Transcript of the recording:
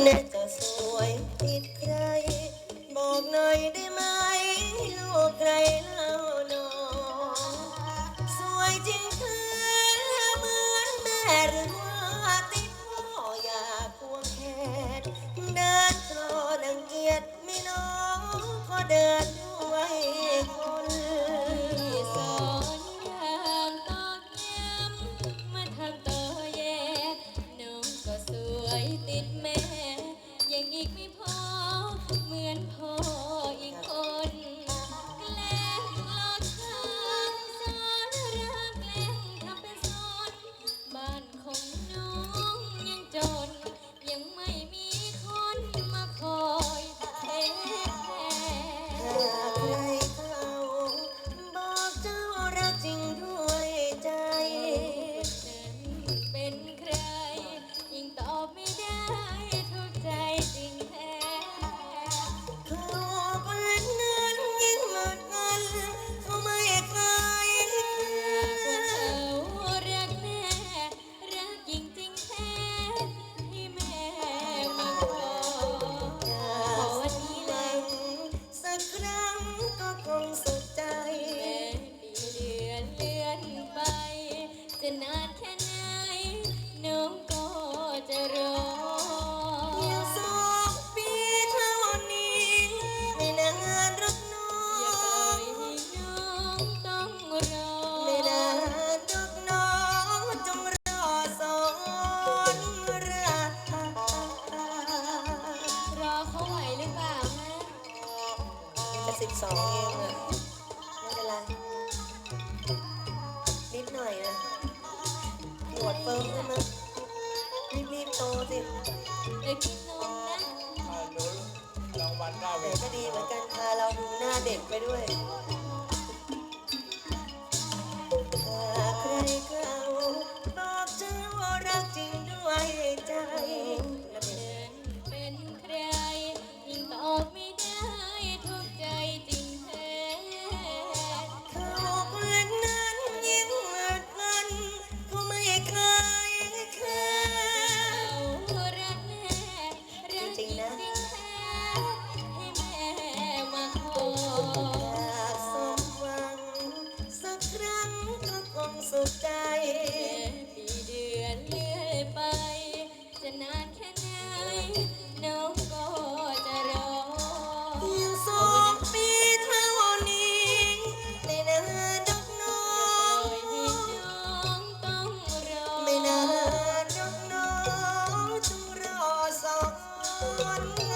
แน่จะสวยติดใคร บอกหน่อยได้ไหมลูกใครเล่าหนอสวยจริงคือเหมือนแม่หรือว่าติดพ่ออยากควงแขนเดินโปรดังเกียจไม่น้องก็เดิน สิบสองเองอะไม่เป็นไร นิดหน่อยนะหนวดเฟิร์มใช่ไหมรีบๆโตสิเด็กกินนมนะอ่าลุ้นรางวัลหน้าเวแต่ทีก็ดีเหมือนกันพาเราดูหน้าเด็กไปด้วย ปีเดือนเลื่อยไป จะนานแค่ไหนน้องก็จะรอยังสองปีเท่านี้ไม่นานดอกน้อปล่อยให้งน้องต้องรอ ไม่นานดอกน้องจงรอสอน